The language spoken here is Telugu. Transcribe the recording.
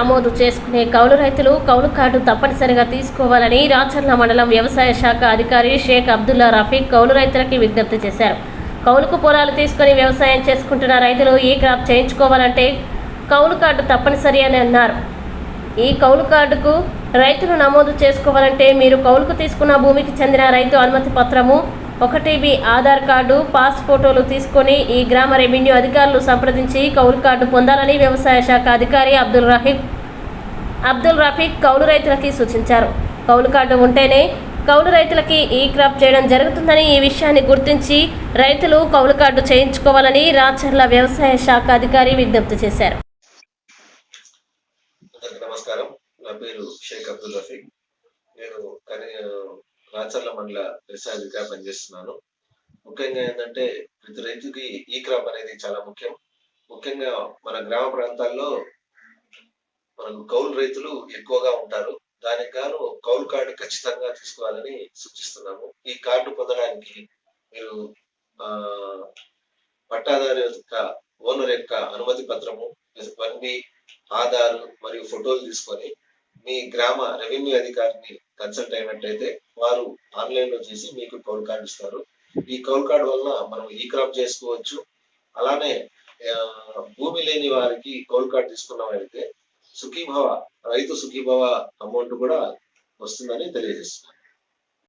నమోదు చేసుకునే కౌలు రైతులు కౌలు కార్డు తప్పనిసరిగా తీసుకోవాలని రాచర్ల మండలం వ్యవసాయ శాఖ అధికారి షేక్ అబ్దుల్లా రఫీక్ కౌలు రైతులకి విజ్ఞప్తి చేశారు. కౌలుకు పొలాలు తీసుకొని వ్యవసాయం చేసుకుంటున్న రైతులు ఈ క్రాప్ చేయించుకోవాలంటే కౌలు కార్డు తప్పనిసరి అని అన్నారు. ఈ కౌలు కార్డుకు రైతులు నమోదు చేసుకోవాలంటే మీరు కౌలుకు తీసుకున్న భూమికి చెందిన రైతు అనుమతి పత్రము ఒకటి మీ ఆధార్ కార్డు పాస్ ఫోటోలు తీసుకొని ఈ గ్రామ రెవెన్యూ అధికారులు సంప్రదించి కౌలు కార్డు పొందాలని వ్యవసాయ శాఖ అధికారి అబ్దుల్ రహీక్ అబ్దుల్ రఫీక్ కౌలు రైతులకి సూచించారు. కౌలు కార్డు ఉంటేనే కౌలు రైతులకి ఈ క్రాప్ చేయడం జరుగుతుందని ఈ విషయాన్ని గుర్తించి రైతులు కౌలు కార్డు చేయించుకోవాలని రాచర్ల వ్యవసాయ శాఖ అధికారి విజ్ఞప్తి చేశారు. నమస్కారం. నా పేరు షేక్ అబ్దుల్ రఫీక్. నేను రాచర్ల మండల వ్యవసాయ అధికారి పనిచేస్తున్నాను. ముఖ్యంగా ఏంటంటే ప్రతి రైతుకి ఈ క్రాప్ అనేది చాలా ముఖ్యం. ముఖ్యంగా మన గ్రామ ప్రాంతాల్లో మనకు కౌలు రైతులు ఎక్కువగా ఉంటారు. దానికి గాను కౌలు కార్డు ఖచ్చితంగా తీసుకోవాలని సూచిస్తున్నాము. ఈ కార్డు పొందడానికి మీరు ఆ పట్టాదారు యొక్క ఓనర్ యొక్క అనుమతి పత్రము వన్ బి ఆధార్ మరియు ఫోటోలు తీసుకొని మీ గ్రామ రెవెన్యూ అధికారిని కన్సల్ట్ అయినట్టయితే వారు ఆన్లైన్లో చేసి మీకు కౌల్ కార్డు ఇస్తారు. ఈ కౌల్ కార్డు వల్ల మనం ఈ క్రాప్ చేసుకోవచ్చు. అలానే భూమి లేని వారికి కౌల్ కార్డు తీసుకున్నామైతే సుఖీభవ రైతు సుఖీభవ అమౌంట్ కూడా వస్తుందని తెలియజేస్తున్నారు